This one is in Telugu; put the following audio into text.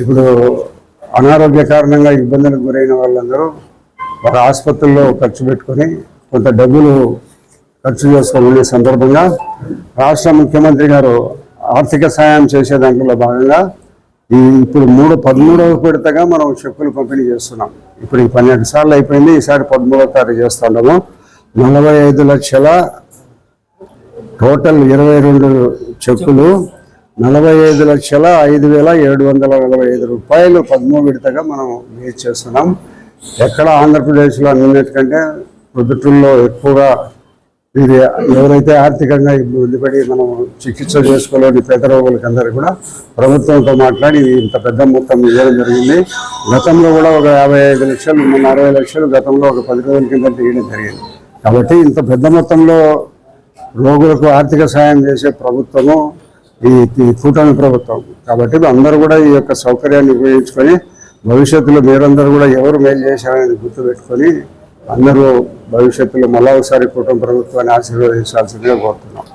ఇప్పుడు అనారోగ్య కారణంగా ఇబ్బందులకు గురైన వాళ్ళందరూ ఒక ఆసుపత్రుల్లో ఖర్చు పెట్టుకొని కొంత డబ్బులు ఖర్చు చేసుకునే సందర్భంగా రాష్ట్ర ముఖ్యమంత్రి గారు ఆర్థిక సాయం చేసే దాంట్లో భాగంగా ఈ ఇప్పుడు మూడు పదమూడవ విడతగా మనం చెక్కులు పంపిణీ చేస్తున్నాం. ఇప్పుడు ఈ పన్నెండు సార్లు అయిపోయింది ఈసారి పదమూడవ తారీఖు చేస్తున్నాము నలభై ఐదు లక్షల టోటల్ ఇరవై రెండు చెక్కులు నలభై ఐదు లక్షల ఐదు వేల ఏడు వందల నలభై ఐదు రూపాయలు పదమూడు విడతగా మనం వేచి చేస్తున్నాం. ఎక్కడ ఆంధ్రప్రదేశ్లో అన్నిటికంటే ప్రభుత్వంలో ఎక్కువగా ఇది ఎవరైతే ఆర్థికంగా ఇబ్బంది పడి మనం చికిత్స చేసుకోలేని పేద రోగులకి అందరూ కూడా ప్రభుత్వంతో మాట్లాడి ఇంత పెద్ద మొత్తం ఇవ్వడం జరిగింది. గతంలో కూడా ఒక యాభై ఐదు లక్షలు మొన్న అరవై లక్షలు గతంలో ఒక పది రోజుల కింద తీయడం జరిగింది. కాబట్టి ఇంత పెద్ద మొత్తంలో రోగులకు ఆర్థిక సాయం చేసే ప్రభుత్వము ఈ కూటమి ప్రభుత్వం. కాబట్టి అందరూ కూడా ఈ యొక్క సౌకర్యాన్ని ఉపయోగించుకొని భవిష్యత్తులో మీరందరూ కూడా ఎవరు మేలు చేశారనేది గుర్తుపెట్టుకొని అందరూ భవిష్యత్తులో మళ్ళా ఒకసారి కూటమి ప్రభుత్వాన్ని ఆశీర్వదించాల్సిందిగా కోరుతున్నాం.